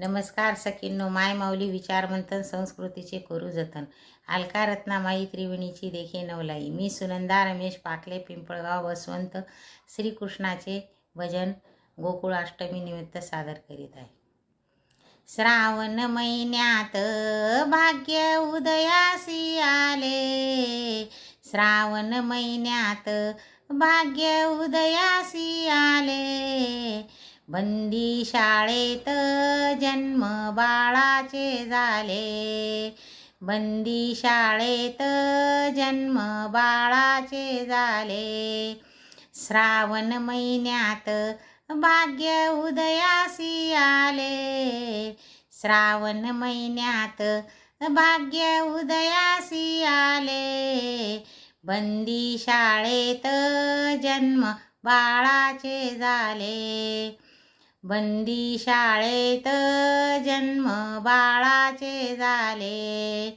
नमस्कार सखींनो माय माऊली विचारमंथन संस्कृतीचे करू जतन अलका रत्नामाई त्रिवेणीची देखे नवलाई. मी सुनंदा रमेश पाकले पिंपळगाव वसवंत श्रीकृष्णाचे भजन गोकुळाष्टमी निमित्त सादर करीत आहे. श्रावण महिन्यात भाग्य उदयासी आले. श्रावण महिन्यात भाग्य उदयासी आले. बंदी शाळेत जन्म बाळाचे झाले. बंदी शाळेत जन्म बाळाचे झाले. श्रावण महिन्यात भाग्य उदयासी आले. श्रावण महिन्यात भाग्य उदयासी आले. बंदी शाळेत जन्म बाळाचे झाले. बंदी शाळेत जन्म बाळाचे झाले.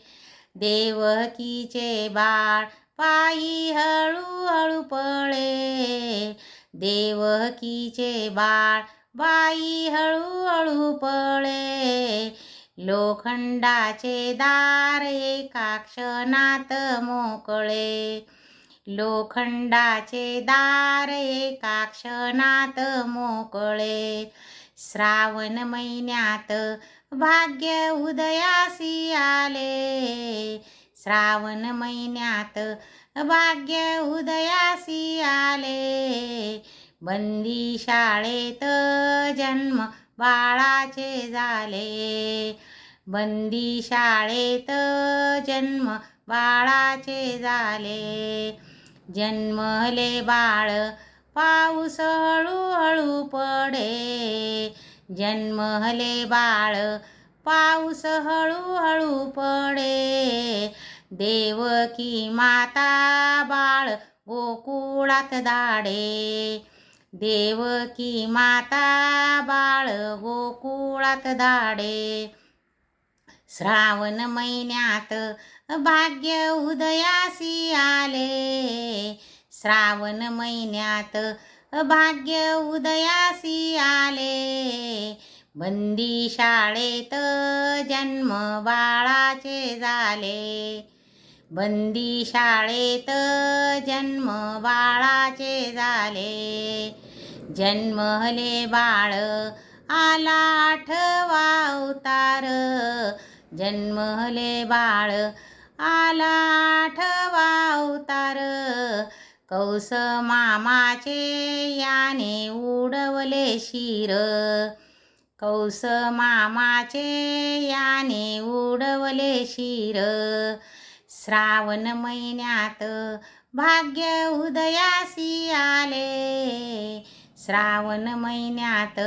देवकीचे बाळ पायी हळूहळू पळे. देवकीचे बाळ बाई हळूहळू पळे. लोखंडाचे दार एका क्षणात मोकळे. लोखंडाचे दार एका क्षणात मोकळे. श्रावण महिन्यात भाग्य उदयासी आले. श्रावण महिन्यात भाग्य उदयासी आले. बंदी शाळेत जन्म बाळाचे झाले. बंदी शाळेत जन्म बाळाचे झाले. जन्मले बाळ पाऊस हळूहळू पडे. जन्मले बाळ पाऊस हळूहळू पडे. देवकी माता बाळ गोकुळात दाडे. देवकी माता बाळ गोकुळात दाडे. श्रावण महिन्यात भाग्य उदयासी आले. श्रावण महिन्यात भाग्य उदयासी आले. बंदी शाळेत जन्म बाळाचे झाले. बंदी शाळेत जन्म बाळाचे झाले. जन्मले बाळ आला आठवा अवतार. जन्मले बाळ आला आठवा अवतार. कौस मामाचे याने उडवले शिर. कौस मामाचे याने उडवले शिर. श्रावण महिन्यात भाग्य उदयासी आले. श्रावण महिन्यात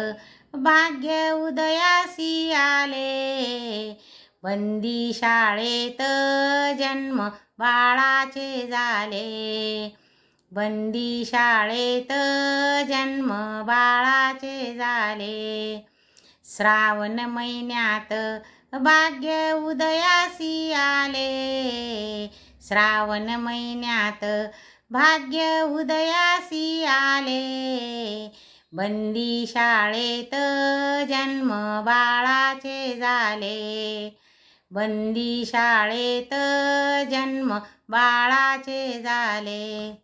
भाग्य उदयासी आले. बंदी शाळेत जन्म बाळाचे झाले. बंदी शाळेत जन्म बाळाचे झाले. श्रावण महिन्यात भाग्य उदयासी आले. श्रावण महिन्यात भाग्य उदयासी आले. बंदी शाळेत जन्म बाळाचे झाले. बंदी शाळेत जन्म बाळाचे झाले.